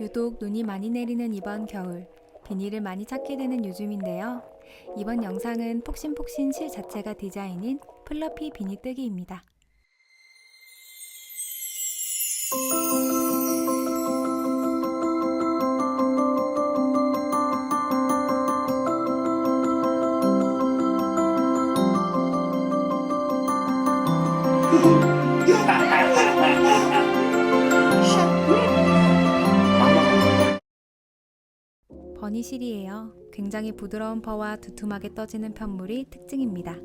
유독 눈이 많이 내리는 이번 겨울, 비닐을 많이 찾게 되는 요즘인데요. 이번 영상은 폭신폭신 실 자체가 디자인인 플러피 비니 뜨기입니다. 실이에요. 굉장히 부드러운 퍼와 두툼하게 떠지는 편물이 특징입니다.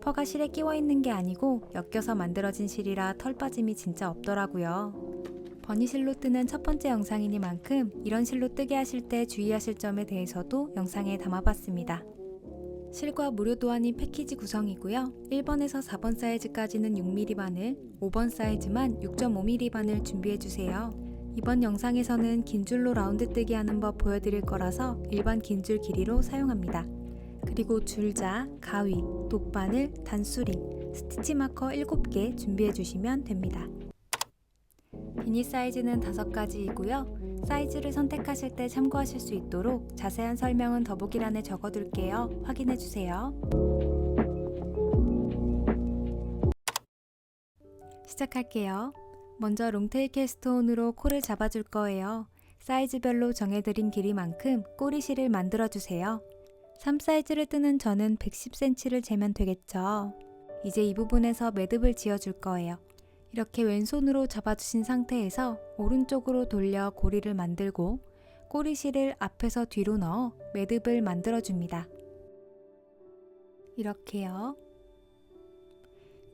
퍼가 실에 끼워 있는 게 아니고 엮여서 만들어진 실이라 털 빠짐이 진짜 없더라고요. 버니실로 뜨는 첫 번째 영상이니만큼 이런 실로 뜨게 하실 때 주의하실 점에 대해서도 영상에 담아봤습니다. 실과 무료 도안인 패키지 구성이고요. 1번에서 4번 사이즈까지는 6mm 바늘, 5번 사이즈만 6.5mm 바늘 준비해주세요. 이번 영상에서는 긴 줄로 라운드 뜨기 하는 법 보여드릴 거라서 일반 긴 줄 길이로 사용합니다. 그리고 줄자, 가위, 독바늘, 단수링, 스티치 마커 7개 준비해 주시면 됩니다. 비니 사이즈는 5가지이고요. 사이즈를 선택하실 때 참고하실 수 있도록 자세한 설명은 더보기란에 적어둘게요. 확인해 주세요. 시작할게요. 먼저 롱테일 캐스트온으로 코를 잡아줄 거예요. 사이즈별로 정해드린 길이만큼 꼬리실을 만들어주세요. 3 사이즈를 뜨는 저는 110cm를 재면 되겠죠. 이제 이 부분에서 매듭을 지어줄 거예요. 이렇게 왼손으로 잡아주신 상태에서 오른쪽으로 돌려 고리를 만들고 꼬리실을 앞에서 뒤로 넣어 매듭을 만들어줍니다. 이렇게요.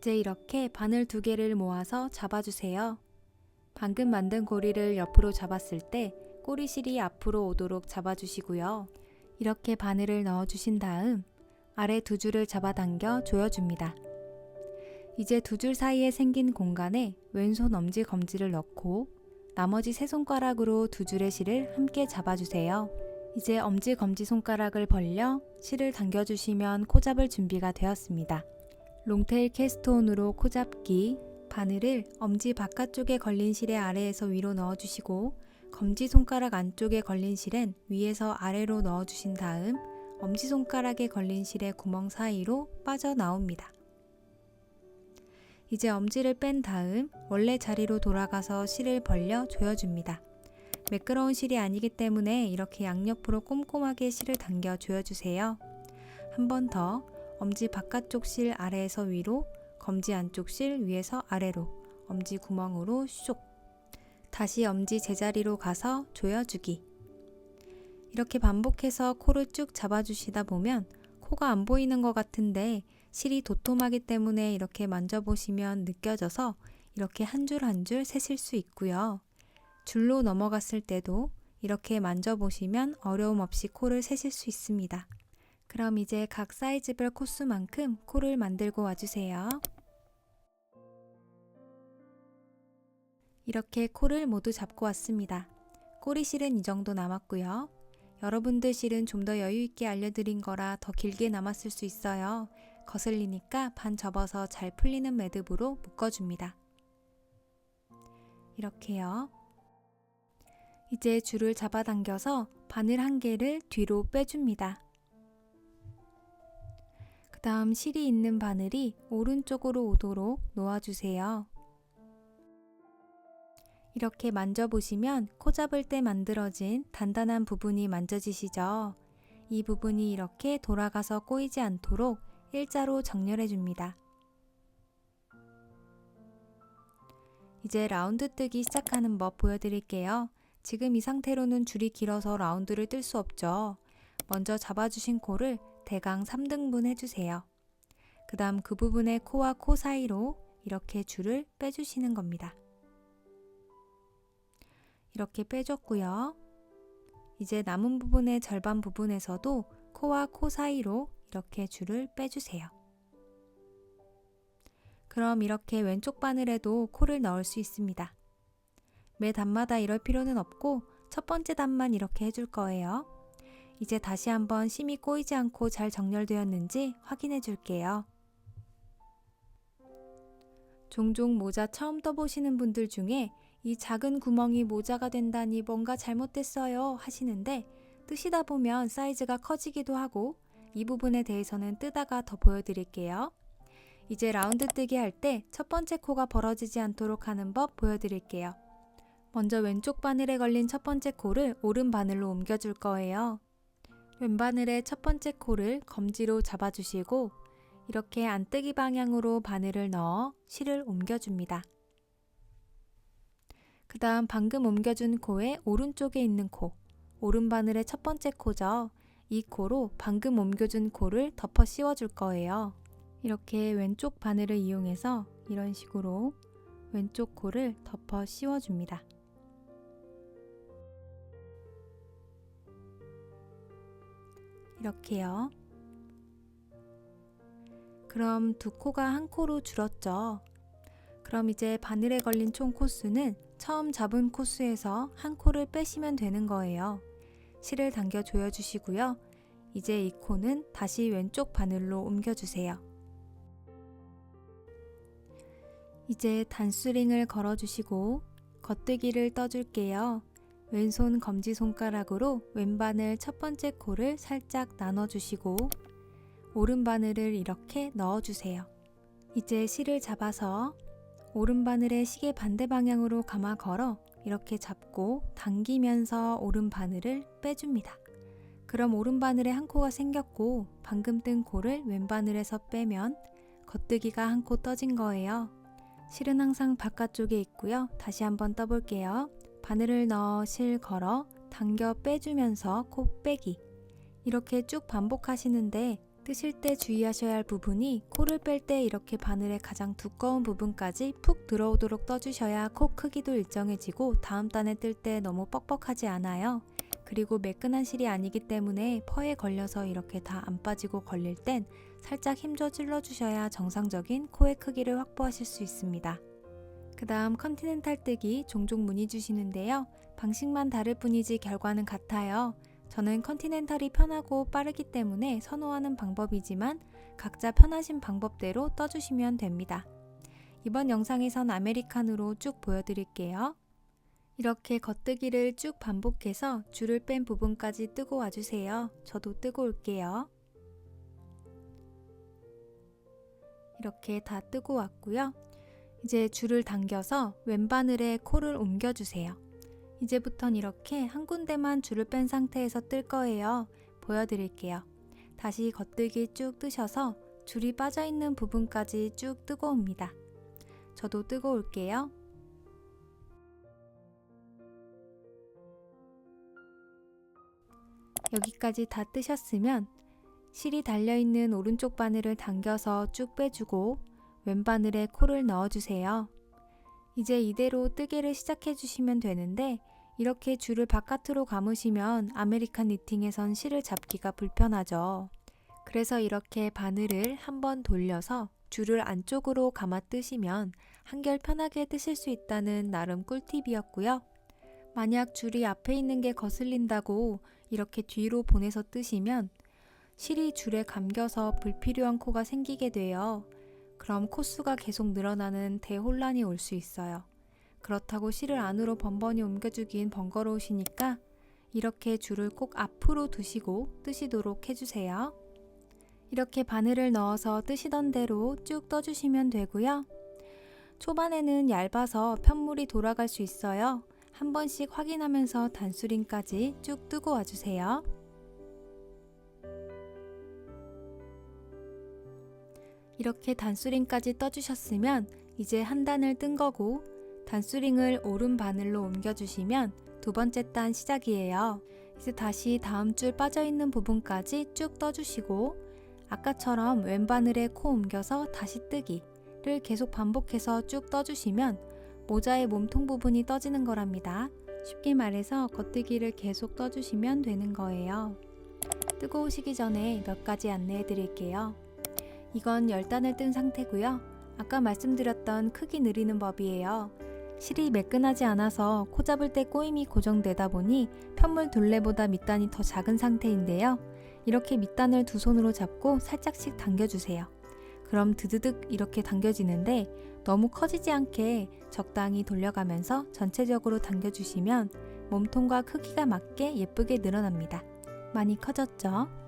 이제 이렇게 바늘 두 개를 모아서 잡아주세요. 방금 만든 고리를 옆으로 잡았을 때 꼬리실이 앞으로 오도록 잡아주시고요. 이렇게 바늘을 넣어주신 다음 아래 두 줄을 잡아당겨 조여줍니다. 이제 두 줄 사이에 생긴 공간에 왼손 엄지 검지를 넣고 나머지 세 손가락으로 두 줄의 실을 함께 잡아주세요. 이제 엄지 검지 손가락을 벌려 실을 당겨주시면 코 잡을 준비가 되었습니다. 롱테일 캐스트온으로 코 잡기, 바늘을 엄지 바깥쪽에 걸린 실의 아래에서 위로 넣어주시고 검지 손가락 안쪽에 걸린 실엔 위에서 아래로 넣어주신 다음 엄지 손가락에 걸린 실의 구멍 사이로 빠져나옵니다. 이제 엄지를 뺀 다음 원래 자리로 돌아가서 실을 벌려 조여줍니다. 매끄러운 실이 아니기 때문에 이렇게 양옆으로 꼼꼼하게 실을 당겨 조여주세요. 한 번 더 엄지 바깥쪽 실 아래에서 위로, 검지 안쪽 실 위에서 아래로, 엄지 구멍으로 쇽. 다시 엄지 제자리로 가서 조여주기. 이렇게 반복해서 코를 쭉 잡아주시다 보면 코가 안 보이는 것 같은데 실이 도톰하기 때문에 이렇게 만져보시면 느껴져서 이렇게 한 줄 한 줄 세실 수 있고요. 줄로 넘어갔을 때도 이렇게 만져보시면 어려움 없이 코를 세실 수 있습니다. 그럼 이제 각 사이즈별 코수만큼 코를 만들고 와주세요. 이렇게 코를 모두 잡고 왔습니다. 꼬리 실은 이 정도 남았고요. 여러분들 실은 좀 더 여유 있게 알려드린 거라 더 길게 남았을 수 있어요. 거슬리니까 반 접어서 잘 풀리는 매듭으로 묶어줍니다. 이렇게요. 이제 줄을 잡아당겨서 바늘 한 개를 뒤로 빼줍니다. 그 다음 실이 있는 바늘이 오른쪽으로 오도록 놓아주세요. 이렇게 만져보시면 코 잡을 때 만들어진 단단한 부분이 만져지시죠? 이 부분이 이렇게 돌아가서 꼬이지 않도록 일자로 정렬해 줍니다. 이제 라운드 뜨기 시작하는 법 보여드릴게요. 지금 이 상태로는 줄이 길어서 라운드를 뜰 수 없죠. 먼저 잡아주신 코를 대강 3등분 해주세요. 그 다음 그 부분의 코와 코 사이로 이렇게 줄을 빼주시는 겁니다. 이렇게 빼줬고요. 이제 남은 부분의 절반 부분에서도 코와 코 사이로 이렇게 줄을 빼주세요. 그럼 이렇게 왼쪽 바늘에도 코를 넣을 수 있습니다. 매 단마다 이럴 필요는 없고 첫 번째 단만 이렇게 해줄 거예요. 이제 다시 한번 심이 꼬이지 않고 잘 정렬되었는지 확인해 줄게요. 종종 모자 처음 떠보시는 분들 중에 이 작은 구멍이 모자가 된다니 뭔가 잘못됐어요 하시는데 뜨시다 보면 사이즈가 커지기도 하고 이 부분에 대해서는 뜨다가 더 보여드릴게요. 이제 라운드 뜨기 할 때 첫 번째 코가 벌어지지 않도록 하는 법 보여드릴게요. 먼저 왼쪽 바늘에 걸린 첫 번째 코를 오른 바늘로 옮겨줄 거예요. 왼바늘의 첫 번째 코를 검지로 잡아주시고 이렇게 안뜨기 방향으로 바늘을 넣어 실을 옮겨줍니다. 그 다음 방금 옮겨준 코의 오른쪽에 있는 코, 오른 바늘의 첫 번째 코죠. 이 코로 방금 옮겨준 코를 덮어 씌워줄 거예요. 이렇게 왼쪽 바늘을 이용해서 이런 식으로 왼쪽 코를 덮어 씌워줍니다. 이렇게요. 그럼 두 코가 한 코로 줄었죠. 그럼 이제 바늘에 걸린 총 코수는 처음 잡은 코수에서 한 코를 빼시면 되는 거예요. 실을 당겨 조여주시고요. 이제 이 코는 다시 왼쪽 바늘로 옮겨주세요. 이제 단수링을 걸어주시고 겉뜨기를 떠줄게요. 왼손 검지 손가락으로 왼바늘 첫 번째 코를 살짝 나눠주시고 오른바늘을 이렇게 넣어주세요. 이제 실을 잡아서 오른바늘의 시계 반대 방향으로 감아 걸어 이렇게 잡고 당기면서 오른바늘을 빼줍니다. 그럼 오른바늘에 한 코가 생겼고 방금 뜬 코를 왼바늘에서 빼면 겉뜨기가 한 코 떠진 거예요. 실은 항상 바깥쪽에 있고요. 다시 한번 떠볼게요. 바늘을 넣어 실 걸어 당겨 빼주면서 코 빼기 이렇게 쭉 반복하시는데 뜨실 때 주의하셔야 할 부분이 코를 뺄 때 이렇게 바늘의 가장 두꺼운 부분까지 푹 들어오도록 떠주셔야 코 크기도 일정해지고 다음 단에 뜰 때 너무 뻑뻑하지 않아요. 그리고 매끈한 실이 아니기 때문에 퍼에 걸려서 이렇게 다 안 빠지고 걸릴 땐 살짝 힘줘 찔러주셔야 정상적인 코의 크기를 확보하실 수 있습니다. 그 다음 컨티넨탈 뜨기 종종 문의 주시는데요. 방식만 다를 뿐이지 결과는 같아요. 저는 컨티넨탈이 편하고 빠르기 때문에 선호하는 방법이지만 각자 편하신 방법대로 떠주시면 됩니다. 이번 영상에선 아메리칸으로 쭉 보여드릴게요. 이렇게 겉뜨기를 쭉 반복해서 줄을 뺀 부분까지 뜨고 와주세요. 저도 뜨고 올게요. 이렇게 다 뜨고 왔고요. 이제 줄을 당겨서 왼바늘에 코를 옮겨주세요. 이제부턴 이렇게 한 군데만 줄을 뺀 상태에서 뜰 거예요. 보여드릴게요. 다시 겉뜨기 쭉 뜨셔서 줄이 빠져있는 부분까지 쭉 뜨고 옵니다. 저도 뜨고 올게요. 여기까지 다 뜨셨으면 실이 달려있는 오른쪽 바늘을 당겨서 쭉 빼주고 왼바늘에 코를 넣어주세요. 이제 이대로 뜨개를 시작해 주시면 되는데 이렇게 줄을 바깥으로 감으시면 아메리칸 니팅에선 실을 잡기가 불편하죠. 그래서 이렇게 바늘을 한번 돌려서 줄을 안쪽으로 감아 뜨시면 한결 편하게 뜨실 수 있다는 나름 꿀팁이었고요. 만약 줄이 앞에 있는 게 거슬린다고 이렇게 뒤로 보내서 뜨시면 실이 줄에 감겨서 불필요한 코가 생기게 돼요. 그럼 코수가 계속 늘어나는 대혼란이 올 수 있어요. 그렇다고 실을 안으로 번번이 옮겨주긴 번거로우시니까 이렇게 줄을 꼭 앞으로 두시고 뜨시도록 해주세요. 이렇게 바늘을 넣어서 뜨시던 대로 쭉 떠주시면 되고요. 초반에는 얇아서 편물이 돌아갈 수 있어요. 한 번씩 확인하면서 단수링까지 쭉 뜨고 와주세요. 이렇게 단수링까지 떠주셨으면 이제 한 단을 뜬 거고 단수링을 오른 바늘로 옮겨주시면 두 번째 단 시작이에요. 이제 다시 다음 줄 빠져있는 부분까지 쭉 떠주시고 아까처럼 왼 바늘에 코 옮겨서 다시 뜨기를 계속 반복해서 쭉 떠주시면 모자의 몸통 부분이 떠지는 거랍니다. 쉽게 말해서 겉뜨기를 계속 떠주시면 되는 거예요. 뜨거우시기 전에 몇 가지 안내해 드릴게요. 이건 열단을 뜬 상태고요. 아까 말씀드렸던 크기 느리는 법이에요. 실이 매끈하지 않아서 코 잡을 때 꼬임이 고정되다 보니 편물 둘레보다 밑단이 더 작은 상태인데요. 이렇게 밑단을 두 손으로 잡고 살짝씩 당겨주세요. 그럼 드드득 이렇게 당겨지는데 너무 커지지 않게 적당히 돌려가면서 전체적으로 당겨주시면 몸통과 크기가 맞게 예쁘게 늘어납니다. 많이 커졌죠?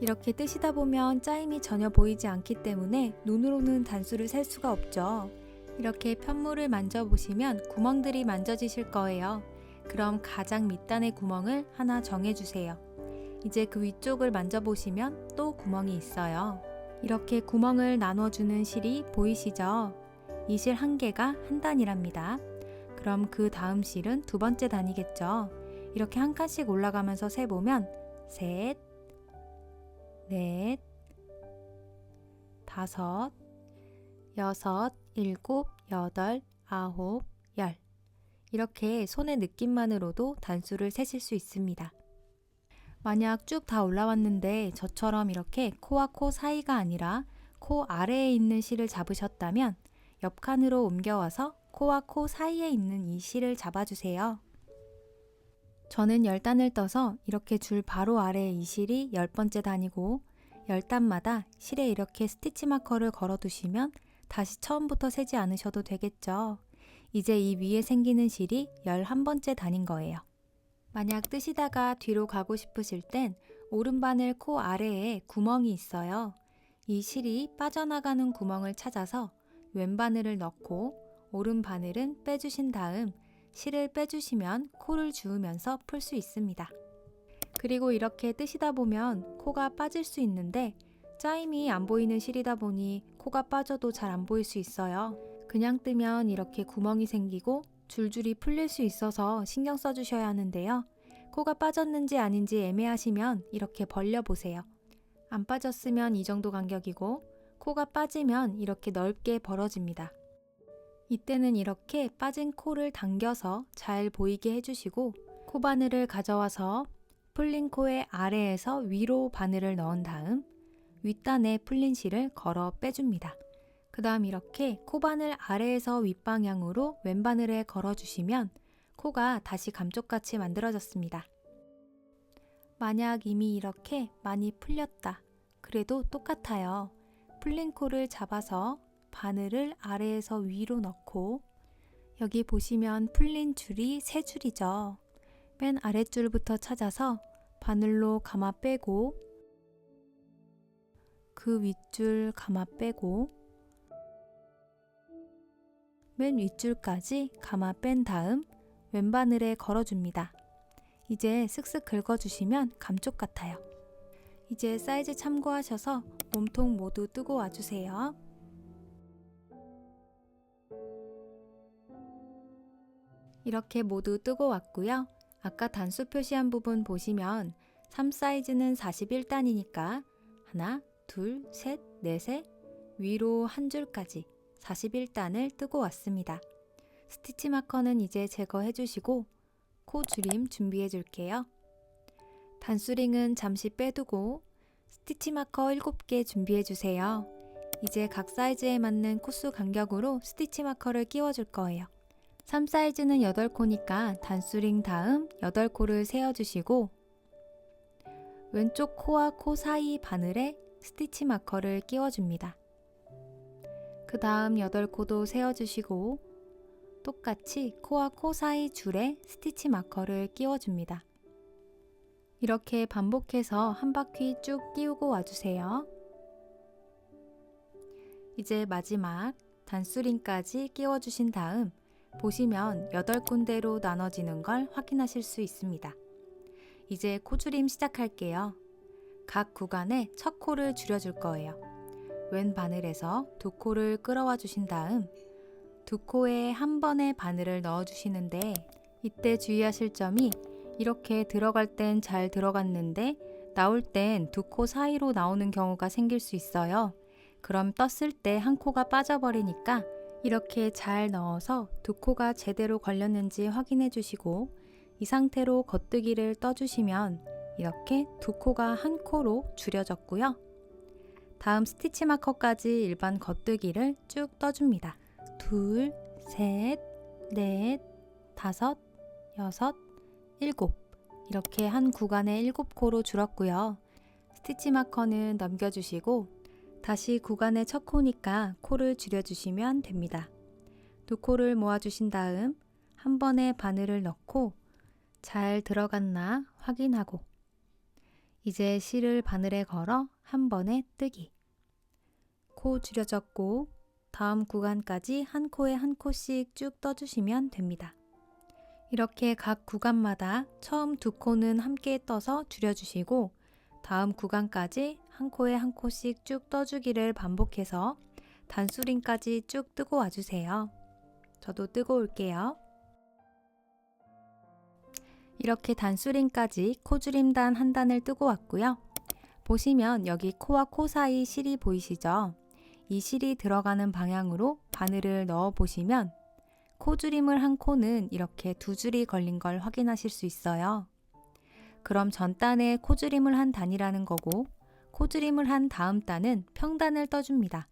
이렇게 뜨시다 보면 짜임이 전혀 보이지 않기 때문에 눈으로는 단수를 셀 수가 없죠. 이렇게 편물을 만져보시면 구멍들이 만져지실 거예요. 그럼 가장 밑단의 구멍을 하나 정해주세요. 이제 그 위쪽을 만져보시면 또 구멍이 있어요. 이렇게 구멍을 나눠주는 실이 보이시죠? 이 실 한 개가 한 단이랍니다. 그럼 그 다음 실은 두 번째 단이겠죠. 이렇게 한 칸씩 올라가면서 세보면 셋, 넷, 다섯, 여섯, 일곱, 여덟, 아홉, 열. 이렇게 손의 느낌만으로도 단수를 세실 수 있습니다. 만약 쭉 다 올라왔는데 저처럼 이렇게 코와 코 사이가 아니라 코 아래에 있는 실을 잡으셨다면 옆 칸으로 옮겨와서 코와 코 사이에 있는 이 실을 잡아주세요. 저는 10단을 떠서 이렇게 줄 바로 아래에 이 실이 10번째 단이고 10단마다 실에 이렇게 스티치 마커를 걸어 두시면 다시 처음부터 세지 않으셔도 되겠죠. 이제 이 위에 생기는 실이 11번째 단인 거예요. 만약 뜨시다가 뒤로 가고 싶으실 땐 오른바늘 코 아래에 구멍이 있어요. 이 실이 빠져나가는 구멍을 찾아서 왼바늘을 넣고 오른바늘은 빼주신 다음 실을 빼주시면 코를 주우면서 풀 수 있습니다. 그리고 이렇게 뜨시다 보면 코가 빠질 수 있는데 짜임이 안 보이는 실이다 보니 코가 빠져도 잘 안 보일 수 있어요. 그냥 뜨면 이렇게 구멍이 생기고 줄줄이 풀릴 수 있어서 신경 써주셔야 하는데요. 코가 빠졌는지 아닌지 애매하시면 이렇게 벌려보세요. 안 빠졌으면 이 정도 간격이고 코가 빠지면 이렇게 넓게 벌어집니다. 이때는 이렇게 빠진 코를 당겨서 잘 보이게 해주시고 코바늘을 가져와서 풀린 코의 아래에서 위로 바늘을 넣은 다음 윗단에 풀린 실을 걸어 빼줍니다. 그 다음 이렇게 코바늘 아래에서 윗방향으로 왼바늘에 걸어주시면 코가 다시 감쪽같이 만들어졌습니다. 만약 이미 이렇게 많이 풀렸다. 그래도 똑같아요. 풀린 코를 잡아서 바늘을 아래에서 위로 넣고 여기 보시면 풀린 줄이 세 줄이죠. 맨 아랫줄부터 찾아서 바늘로 감아 빼고 그 윗줄 감아 빼고 맨 윗줄까지 감아 뺀 다음 왼바늘에 걸어줍니다. 이제 슥슥 긁어주시면 감쪽 같아요. 이제 사이즈 참고하셔서 몸통 모두 뜨고 와주세요. 이렇게 모두 뜨고 왔고요. 아까 단수 표시한 부분 보시면 3 사이즈는 41단이니까 하나, 둘, 셋, 넷에 위로 한 줄까지 41단을 뜨고 왔습니다. 스티치 마커는 이제 제거해 주시고 코 줄임 준비해 줄게요. 단수링은 잠시 빼두고 스티치 마커 7개 준비해 주세요. 이제 각 사이즈에 맞는 코수 간격으로 스티치 마커를 끼워 줄 거예요. 3 사이즈는 8코니까 단수링 다음 8코를 세어 주시고 왼쪽 코와 코 사이 바늘에 스티치 마커를 끼워 줍니다. 그 다음 8코도 세어주시고 똑같이 코와 코 사이 줄에 스티치 마커를 끼워줍니다. 이렇게 반복해서 한 바퀴 쭉 끼우고 와주세요. 이제 마지막 단수링까지 끼워주신 다음 보시면 8군데로 나눠지는 걸 확인하실 수 있습니다. 이제 코줄임 시작할게요. 각 구간에 첫 코를 줄여줄 거예요. 왼 바늘에서 두 코를 끌어와 주신 다음 두 코에 한 번에 바늘을 넣어 주시는데 이때 주의하실 점이 이렇게 들어갈 땐 잘 들어갔는데 나올 땐 두 코 사이로 나오는 경우가 생길 수 있어요. 그럼 떴을 때 한 코가 빠져버리니까 이렇게 잘 넣어서 두 코가 제대로 걸렸는지 확인해 주시고 이 상태로 겉뜨기를 떠주시면 이렇게 두 코가 한 코로 줄여졌고요. 다음 스티치 마커까지 일반 겉뜨기를 쭉 떠줍니다. 둘, 셋, 넷, 다섯, 여섯, 일곱 이렇게 한 구간에 일곱 코로 줄었고요. 스티치 마커는 넘겨주시고 다시 구간의 첫 코니까 코를 줄여주시면 됩니다. 두 코를 모아주신 다음 한 번에 바늘을 넣고 잘 들어갔나 확인하고 이제 실을 바늘에 걸어 한 번에 뜨기. 코 줄여졌고 다음 구간까지 한 코에 한 코씩 쭉 떠주시면 됩니다. 이렇게 각 구간마다 처음 두 코는 함께 떠서 줄여주시고 다음 구간까지 한 코에 한 코씩 쭉 떠주기를 반복해서 단수링까지 쭉 뜨고 와주세요. 저도 뜨고 올게요. 이렇게 단수링까지 코줄임단 한 단을 뜨고 왔고요. 보시면 여기 코와 코 사이 실이 보이시죠? 이 실이 들어가는 방향으로 바늘을 넣어 보시면 코줄임을 한 코는 이렇게 두 줄이 걸린 걸 확인하실 수 있어요. 그럼 전 단에 코줄임을 한 단이라는 거고 코줄임을 한 다음 단은 평단을 떠줍니다.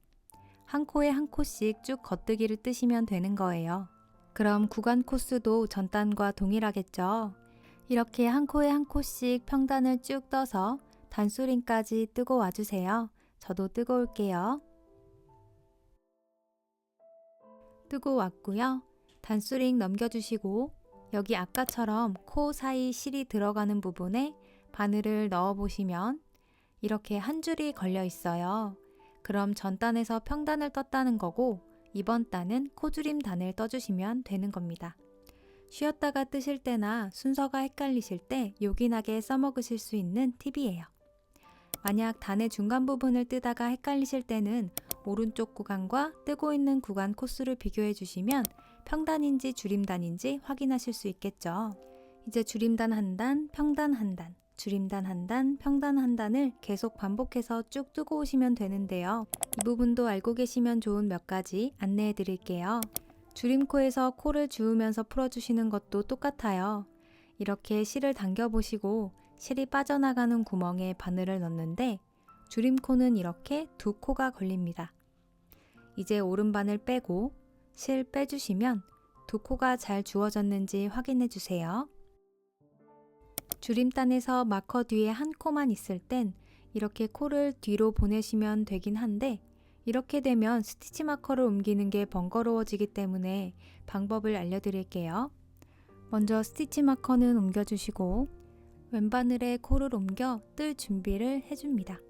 한 코에 한 코씩 쭉 겉뜨기를 뜨시면 되는 거예요. 그럼 구간 코수도 전 단과 동일하겠죠. 이렇게 한 코에 한 코씩 평단을 쭉 떠서 단수링까지 뜨고 와주세요. 저도 뜨고 올게요. 뜨고 왔고요. 단수링 넘겨주시고 여기 아까처럼 코 사이 실이 들어가는 부분에 바늘을 넣어 보시면 이렇게 한 줄이 걸려 있어요. 그럼 전 단에서 평단을 떴다는 거고 이번 단은 코줄임 단을 떠주시면 되는 겁니다. 쉬었다가 뜨실 때나 순서가 헷갈리실 때 요긴하게 써먹으실 수 있는 팁이에요. 만약 단의 중간 부분을 뜨다가 헷갈리실 때는 오른쪽 구간과 뜨고 있는 구간 코수를 비교해 주시면 평단인지 줄임단인지 확인하실 수 있겠죠. 이제 줄임단 한 단, 평단 한 단, 줄임단 한 단, 평단 한 단을 계속 반복해서 쭉 뜨고 오시면 되는데요. 이 부분도 알고 계시면 좋은 몇 가지 안내해 드릴게요. 줄임코에서 코를 주우면서 풀어주시는 것도 똑같아요. 이렇게 실을 당겨보시고 실이 빠져나가는 구멍에 바늘을 넣는데 줄임코는 이렇게 두 코가 걸립니다. 이제 오른바늘 빼고 실 빼주시면 두 코가 잘 주어졌는지 확인해 주세요. 줄임단에서 마커 뒤에 한 코만 있을 땐 이렇게 코를 뒤로 보내시면 되긴 한데 이렇게 되면 스티치 마커를 옮기는 게 번거로워지기 때문에 방법을 알려드릴게요. 먼저 스티치 마커는 옮겨주시고 왼바늘에 코를 옮겨 뜰 준비를 해줍니다.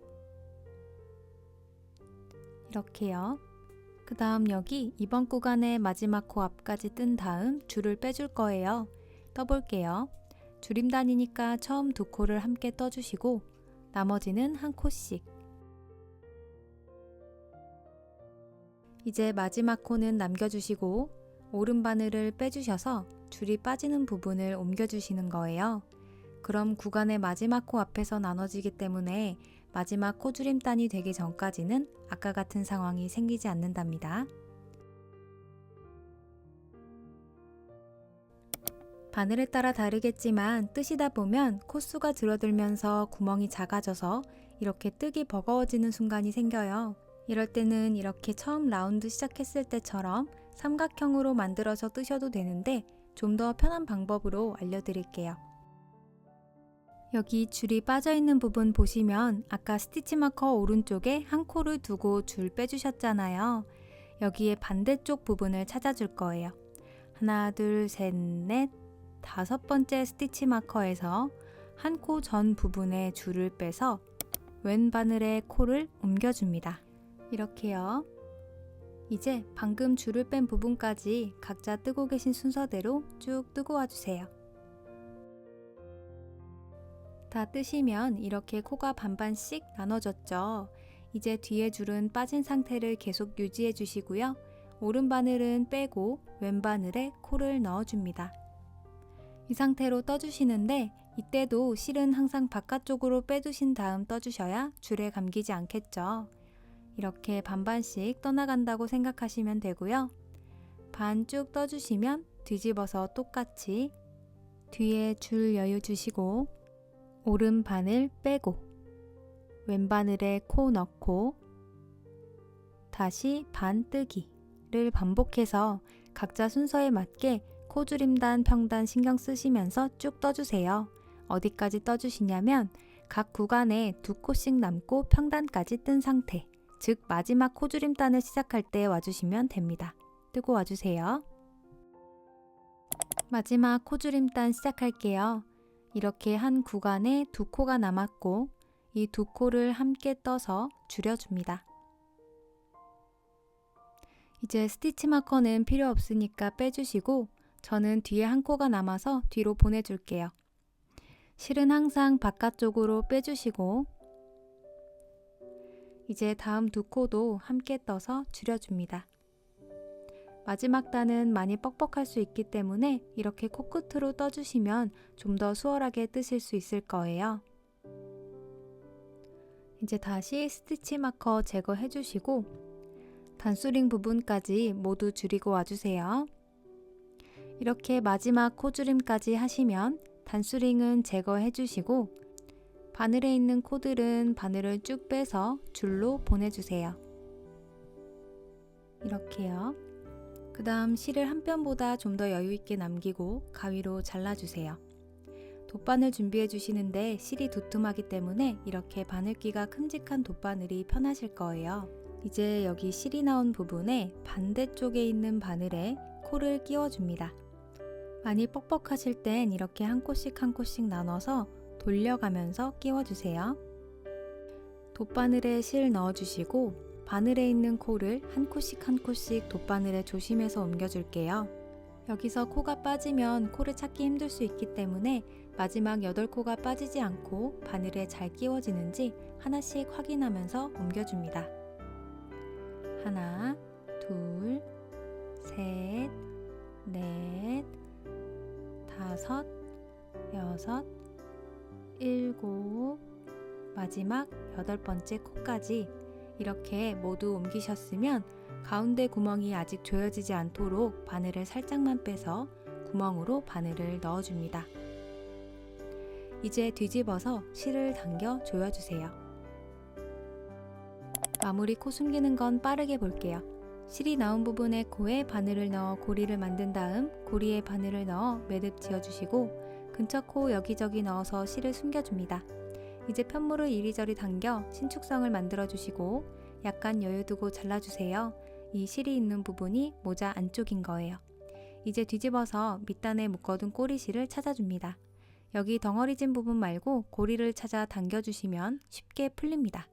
이렇게요. 그 다음 여기 이번 구간의 마지막 코 앞까지 뜬 다음 줄을 빼줄 거예요. 떠볼게요. 줄임단이니까 처음 두 코를 함께 떠주시고 나머지는 한 코씩 이제 마지막 코는 남겨주시고 오른 바늘을 빼주셔서 줄이 빠지는 부분을 옮겨주시는 거예요. 그럼 구간의 마지막 코 앞에서 나눠지기 때문에 마지막 코줄임단이 되기 전까지는 아까 같은 상황이 생기지 않는답니다. 바늘에 따라 다르겠지만 뜨시다 보면 코수가 줄어들면서 구멍이 작아져서 이렇게 뜨기 버거워지는 순간이 생겨요. 이럴 때는 이렇게 처음 라운드 시작했을 때처럼 삼각형으로 만들어서 뜨셔도 되는데 좀 더 편한 방법으로 알려드릴게요. 여기 줄이 빠져 있는 부분 보시면 아까 스티치 마커 오른쪽에 한 코를 두고 줄 빼주셨잖아요. 여기에 반대쪽 부분을 찾아줄 거예요. 하나, 둘, 셋, 넷, 다섯 번째 스티치 마커에서 한 코 전 부분에 줄을 빼서 왼 바늘에 코를 옮겨줍니다. 이렇게요. 이제 방금 줄을 뺀 부분까지 각자 뜨고 계신 순서대로 쭉 뜨고 와주세요. 다 뜨시면 이렇게 코가 반반씩 나눠졌죠. 이제 뒤에 줄은 빠진 상태를 계속 유지해 주시고요. 오른 바늘은 빼고 왼 바늘에 코를 넣어줍니다. 이 상태로 떠주시는데 이때도 실은 항상 바깥쪽으로 빼두신 다음 떠주셔야 줄에 감기지 않겠죠. 이렇게 반반씩 떠나간다고 생각하시면 되고요. 반 쭉 떠주시면 뒤집어서 똑같이 뒤에 줄 여유 주시고 오른 바늘 빼고 왼 바늘에 코 넣고 다시 반 뜨기를 반복해서 각자 순서에 맞게 코줄임단 평단 신경 쓰시면서 쭉 떠주세요. 어디까지 떠주시냐면 각 구간에 두 코씩 남고 평단까지 뜬 상태 즉 마지막 코주림단을 시작할 때 와주시면 됩니다. 뜨고 와주세요. 마지막 코주림단 시작할게요. 이렇게 한 구간에 두 코가 남았고 이 두 코를 함께 떠서 줄여줍니다. 이제 스티치 마커는 필요 없으니까 빼주시고 저는 뒤에 한 코가 남아서 뒤로 보내줄게요. 실은 항상 바깥쪽으로 빼주시고 이제 다음 두 코도 함께 떠서 줄여줍니다. 마지막 단은 많이 뻑뻑할 수 있기 때문에 이렇게 코끝으로 떠주시면 좀 더 수월하게 뜨실 수 있을 거예요. 이제 다시 스티치 마커 제거해 주시고 단수링 부분까지 모두 줄이고 와주세요. 이렇게 마지막 코줄임까지 하시면 단수링은 제거해 주시고 바늘에 있는 코들은 바늘을 쭉 빼서 줄로 보내주세요. 이렇게요. 그 다음 실을 한 편보다 좀 더 여유있게 남기고 가위로 잘라주세요. 돗바늘 준비해 주시는데 실이 두툼하기 때문에 이렇게 바늘기가 큼직한 돗바늘이 편하실 거예요. 이제 여기 실이 나온 부분에 반대쪽에 있는 바늘에 코를 끼워줍니다. 많이 뻑뻑하실 땐 이렇게 한 코씩 한 코씩 나눠서 돌려가면서 끼워주세요. 돗바늘에 실 넣어주시고 바늘에 있는 코를 한 코씩 한 코씩 돗바늘에 조심해서 옮겨줄게요. 여기서 코가 빠지면 코를 찾기 힘들 수 있기 때문에 마지막 8코가 빠지지 않고 바늘에 잘 끼워지는지 하나씩 확인하면서 옮겨줍니다. 하나, 둘, 셋, 넷, 다섯, 여섯, 일곱, 마지막 여덟 번째 코까지 이렇게 모두 옮기셨으면 가운데 구멍이 아직 조여지지 않도록 바늘을 살짝만 빼서 구멍으로 바늘을 넣어줍니다. 이제 뒤집어서 실을 당겨 조여주세요. 마무리 코 숨기는 건 빠르게 볼게요. 실이 나온 부분에 코에 바늘을 넣어 고리를 만든 다음 고리에 바늘을 넣어 매듭 지어주시고 근처 코 여기저기 넣어서 실을 숨겨줍니다. 이제 편물을 이리저리 당겨 신축성을 만들어주시고 약간 여유 두고 잘라주세요. 이 실이 있는 부분이 모자 안쪽인 거예요. 이제 뒤집어서 밑단에 묶어둔 꼬리실을 찾아줍니다. 여기 덩어리진 부분 말고 고리를 찾아 당겨주시면 쉽게 풀립니다.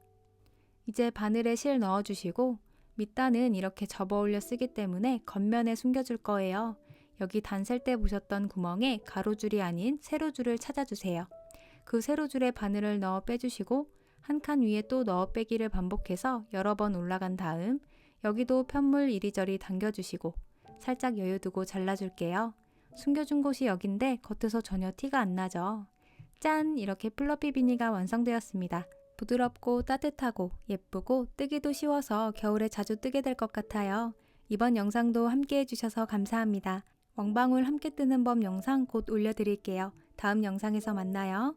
이제 바늘에 실 넣어주시고 밑단은 이렇게 접어 올려 쓰기 때문에 겉면에 숨겨줄 거예요. 여기 단셀 때 보셨던 구멍에 가로줄이 아닌 세로줄을 찾아주세요. 그 세로줄에 바늘을 넣어 빼주시고 한 칸 위에 또 넣어 빼기를 반복해서 여러 번 올라간 다음 여기도 편물 이리저리 당겨주시고 살짝 여유 두고 잘라줄게요. 숨겨준 곳이 여긴데 겉에서 전혀 티가 안 나죠. 짠! 이렇게 플러피 비니가 완성되었습니다. 부드럽고 따뜻하고 예쁘고 뜨기도 쉬워서 겨울에 자주 뜨게 될 것 같아요. 이번 영상도 함께 해주셔서 감사합니다. 왕방울 함께 뜨는 법 영상 곧 올려드릴게요. 다음 영상에서 만나요.